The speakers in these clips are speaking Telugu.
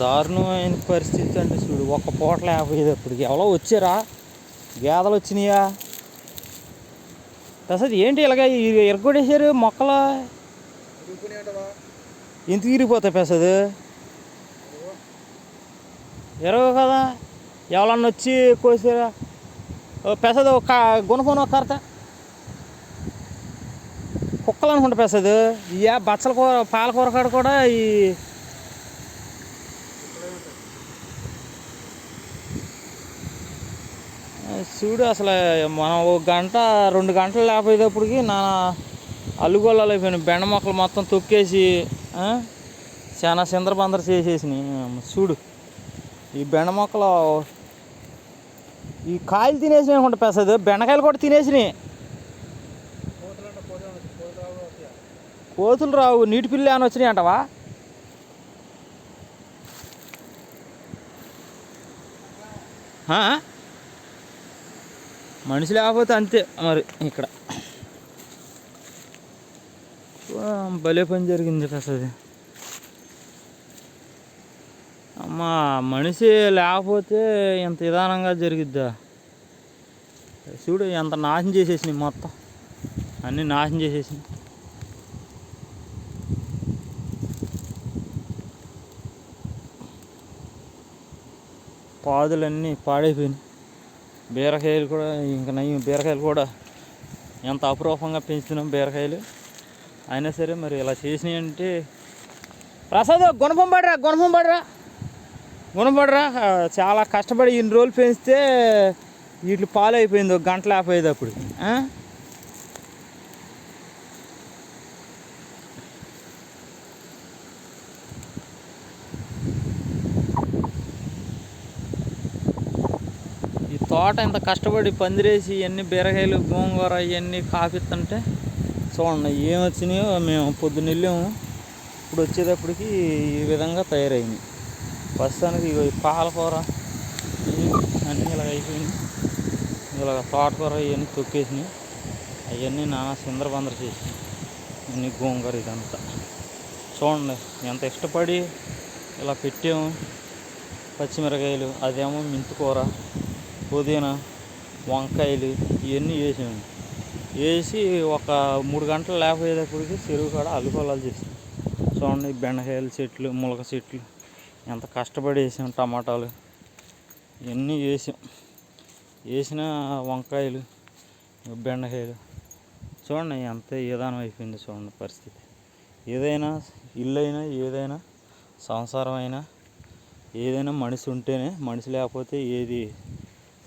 దారుణమైన పరిస్థితి అండి చూడు. ఒక పూట లేకపోయేటప్పటికి. ఎవరో వచ్చారా? గేదలు వచ్చినాయా? అసలు ఏంటి ఇలాగ ఎరగొట్టేశారు మొక్కలు? ఎందుకు ఇరిగిపోతాయి పెసదు ఎరగవు కదా. ఎవరన్నా వచ్చి కోసారా? పెసదు ఒక గుణపం ఒక కరత కుక్కలు అనుకుంటా పెసదు ఇయా బచ్చల కూర పాలకూర కాడ కూడా ఈ ఆ, చూడు అసలు మనం ఒక గంట రెండు గంటలు లేకపోయేటప్పటికి నా అల్లుగొల్లాలు అయిపోయినాయి బెండ మొక్కలు మొత్తం తొక్కేసి చాలా సిందరబందర చేసేసినాయి. చూడు ఈ బెండ మొక్కలు ఈ కాయలు తినేసినాయి అనుకుంటా పెసదు బెండకాయలు కూడా తినేసినాయి. కోతులు రావు నీటి పిల్లి అని వచ్చినాయి అంటవా? Huh? మనిషి లేకపోతే అంతే మరి ఇక్కడ. భలే పని జరిగింది అసలు అమ్మా మనిషి లేకపోతే ఇంత విధానంగా జరిగిద్దా? చూడు ఎంత నాశనం చేసేసినాయి మొత్తం. అన్నీ నాశనం చేసేసినాయి. పాదులన్నీ పాడైపోయినాయి. బీరకాయలు కూడా ఇంకా నయ్యం బీరకాయలు కూడా ఎంత అపురూపంగా పెంచుతున్నాం బీరకాయలు. అయినా సరే మరి ఇలా చేసినాయి అంటే ప్రసాద్ గుణపం పడరా గుణపం పడరా. గుణపడరా చాలా కష్టపడి ఇన్ని రోజులు పెంచితే వీటి పాలైపోయింది ఒక గంట లేకపోయేది అప్పుడు. తోట ఇంత కష్టపడి పందిరేసి ఇవన్నీ బీరకాయలు గోంగూర ఇవన్నీ కాపిస్తుంటే చూడండి ఏం వచ్చినాయో మేము పొద్దున్న వెళ్ళాము. ఇప్పుడు వచ్చేటప్పటికి ఈ విధంగా తయారైంది. ప్రస్తుతానికి ఇగో ఈ పాలకూర అన్నీ ఇలా అయిపోయినాయి. ఇలాగ తోటకూర ఇవన్నీ తొక్కేసినాయి. అవన్నీ నానా సిందరబందర చేసి ఇన్ని గోంగూర ఇదంతా. చూడండి ఎంత ఇష్టపడి ఇలా పెట్టాము. పచ్చిమిరకాయలు అదేమో మెంతికూర పుదీనా వంకాయలు ఇవన్నీ వేసాము వేసి ఒక మూడు గంటలు లేకపోయేటప్పటికి చెరువు కాడ అల్లుకొలాలు చేసాం చూడండి బెండకాయలు బెండకాయల చెట్లు ములక చెట్లు ఎంత కష్టపడి వేసాం టమాటాలు. ఇవన్నీ వేసాం. వేసిన వంకాయలు బెండకాయలు. చూడండి ఎంత ఏదానం అయిపోయింది చూడండి పరిస్థితి. ఏదైనా ఇల్లు అయినా ఏదైనా సంసారం అయినా ఏదైనా మనిషి ఉంటేనే మనిషి లేకపోతే ఏది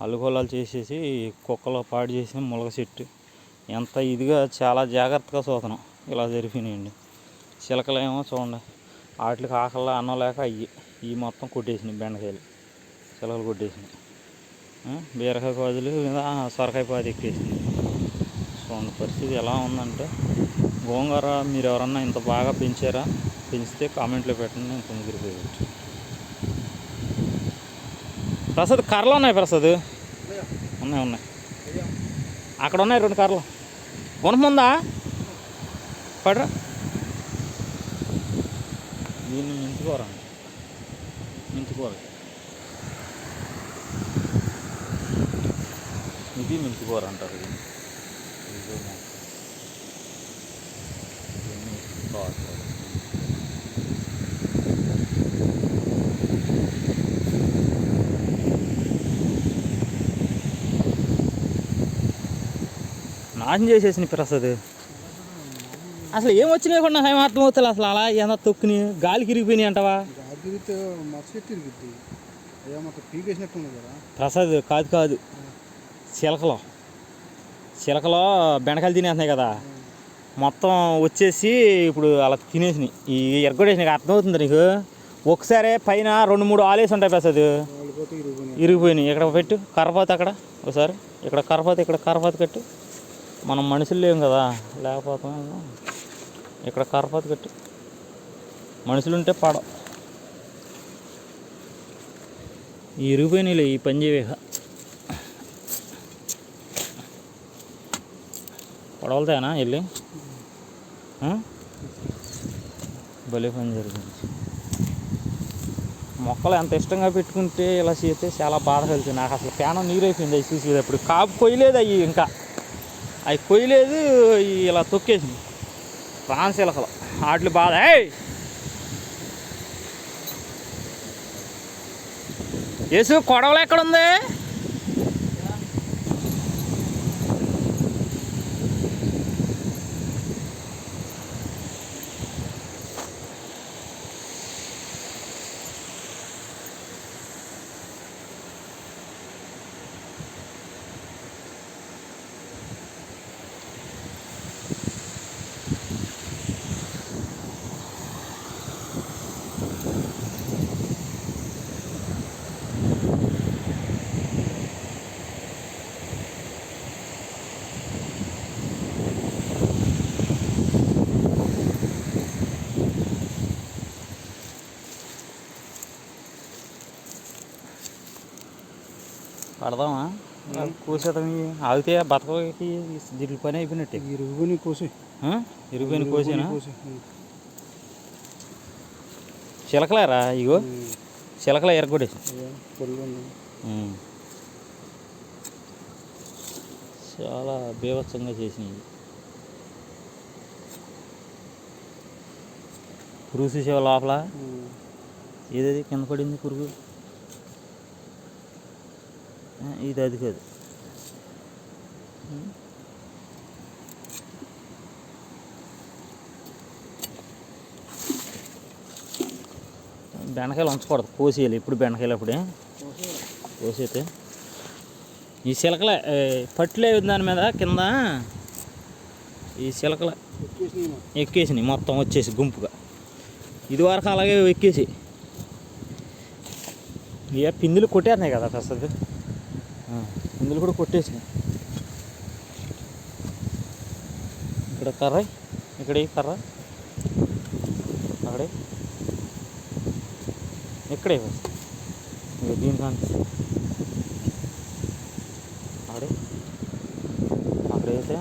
అల్లుకొల్లాలు చేసేసి కుక్కలో పాడు చేసిన ములగ చెట్టు. ఎంత ఇదిగా చాలా జాగ్రత్తగా చూస్తున్నాం. ఇలా జరిపినాయండి. చిలకలేమో చూడండి. వాటికి ఆకలిలో అన్నం లేక అయ్యి ఈ మొత్తం కొట్టేసినాయి బెండకాయలు. చిలకలు కొట్టేసినాయి. బీరకాయ పాదులు మీద సొరకాయ పాదు ఎక్కేసింది చూడండి పరిస్థితి ఎలా ఉందంటే గోంగూర మీరు ఎవరన్నా ఇంత బాగా పెంచారా? పెంచితే కామెంట్లో పెట్టండి నేను తొమ్మిది ప్రసాద్ కర్రలు ఉన్నాయి ప్రసాద్. ఉన్నాయి ఉన్నాయి. అక్కడ ఉన్నాయి రెండు కర్రలు గుణముందా పడరా దీన్ని మెంతికూర మించుకోరు ఇది మించుకోరు అంటారు ఇది ఇదో నాశనం చేసేసిన ప్రసాద్. అసలు ఏం వచ్చినాయి కూడా నాకు ఏం అర్థం అవుతుంది అసలు అలా ఎంత తొక్కుని గాలికి ఇరిగిపోయినాయి అంటావా? ప్రసాద్ కాదు కాదు. చిలకలో. చిలకలో బెండకాయలు తినేస్తున్నాయి కదా. మొత్తం వచ్చేసి ఇప్పుడు అలా తినేసినాయి. ఈ ఎరగొడేసినాయి అర్థమవుతుంది నీకు? ఒకసారి పైన రెండు మూడు ఆలేసి ఉంటాయి ప్రసాద్. ఇరిగిపోయినాయి. ఇక్కడ పెట్టు? కర్రపాత అక్కడ. ఒకసారి ఇక్కడ కర్రపాత ఇక్కడ కర్రపాత కట్టు. మనం మనుషులు లేం కదా లేకపోతే ఇక్కడ కరపాతి కట్టి. మనుషులు ఉంటే పడ. ఈ ఇరిగిపోయినాయిలే ఈ పని చేయవేక పడవలతాయనా వెళ్ళి భలే పని జరిగింది. మొక్కలు ఎంత ఇష్టంగా పెట్టుకుంటే ఇలా చేస్తే చాలా బాధ కలిసింది నాకు అసలు ప్యానం నీరైపోయింది అవి చూసేటప్పుడు కాపు కొయ్యలేదు అవి ఇంకా. అవి కొయ్యలేదు ఇలా తొక్కేసింది. ప్రాణశీలకలు వాటి బాధ. ఏసు యేసు కొడవలు ఎక్కడుంది? పడదామా కోసేద్దాం. ఆగితే బతకకి దీని పని అయిపోయినట్టే. ఈ రుగుని కోసి. ఆ? ఇరిగిపోయిన కోసేనా? కోసి చిలకలేరా ఇగో? చిలకల ఉంది చాలా బీభత్సంగా చేసినాయి. పురుగు చూసేవా లోపల? ఏదది? కింద పడింది పురుగు? ఇది అది కాదు. బెండకాయలు ఉంచకూడదు. కోసేయాలి ఇప్పుడు బెండకాయలు అప్పుడే. కోసేతే. ఈ చిలకల పట్టులే దాని మీద కింద. ఈ చిలకల ఎక్కేసినాయి మొత్తం వచ్చేసి గుంపుగా. ఇది వరకు అలాగే ఎక్కేసి. ఇక పిందులు కొట్టేస్తున్నాయి కదా అసలు ముందులు కూడా కొట్టేసిన. ఇక్కడ కర్ర ఇక్కడ ఈ కర్ర అక్కడే. ఇక్కడే ఇక అక్కడ. అక్కడే అక్కడైతే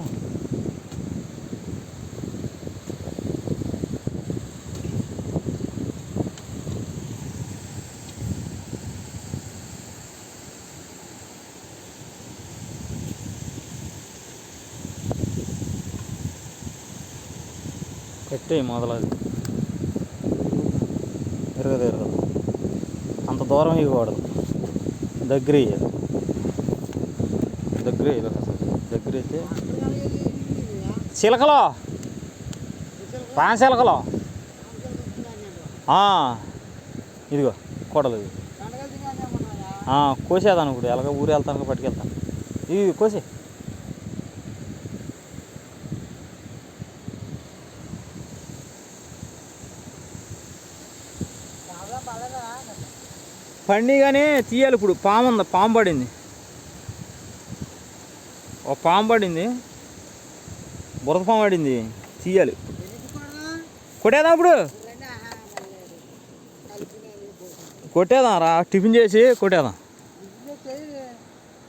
కట్టే మొదలది. తిరగదు అంత దూరం ఇవ్వకూడదు. దగ్గర ఇవ్వాలి దగ్గర ఇవ్వాలి దగ్గర అయితే చిలకలో పాన్ ఇదిగో కూడలు ఇది. కోసేదాను ఇప్పుడు ఎలాగ ఊరు వెళ్తాను పట్టుకెళ్తాను. ఇది కోసే పండిగానే తీయాలి ఇప్పుడు. పాము ఉంది పాము పడింది. ఒక పాము పడింది. బురద పాము పడింది. తీయాలి. కొట్టేదా ఇప్పుడు. కొట్టేదాం రా. టిఫిన్ చేసి కొట్టేదాం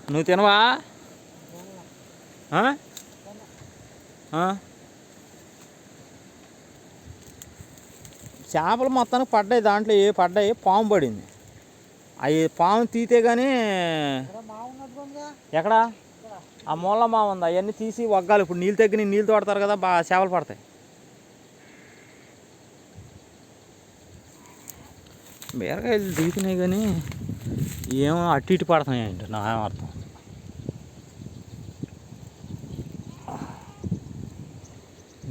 నువ్వు తినవా ఆ? ఆ? చేపలు మొత్తానికి పడ్డాయి దాంట్లో ఏ పడ్డాయి పాము పడింది. అవి పాము తీతే కానీ ఎక్కడా ఆ మూల మా ఉంది అవన్నీ తీసి వగ్గాలి. ఇప్పుడు నీళ్ళు తగ్గి నీళ్ళు తోడతారు కదా బాగా చేపలు పడతాయి. బీరకాయలు దిగుతున్నాయి కానీ ఏమో అటు ఇటు పడుతున్నాయి ఏంటి నా అర్థం.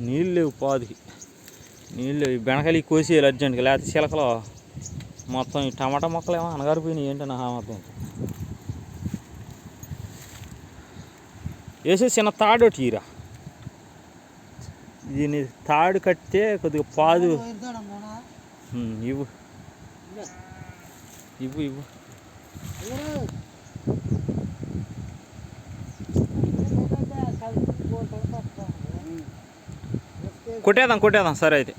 నీళ్ళు లేవు పాదుకి. నీళ్ళు ఈ బెనకలి కోసేయాలి అర్జెంట్గా లేకపోతే చిలకలు మొత్తం ఈ టమాటా మొక్కలు ఏమో అనగారిపోయినాయి ఏంటో నా వేసే చిన్న తాడు ఒకటి ఈరా దీన్ని తాడు కట్టితే కొద్దిగా పాదు. ఇవ్వు. ఇవ్వు ఇవ్వు. ఇవ్వు కొట్టేద్దాం కొట్టేద్దాం సరే అయితే.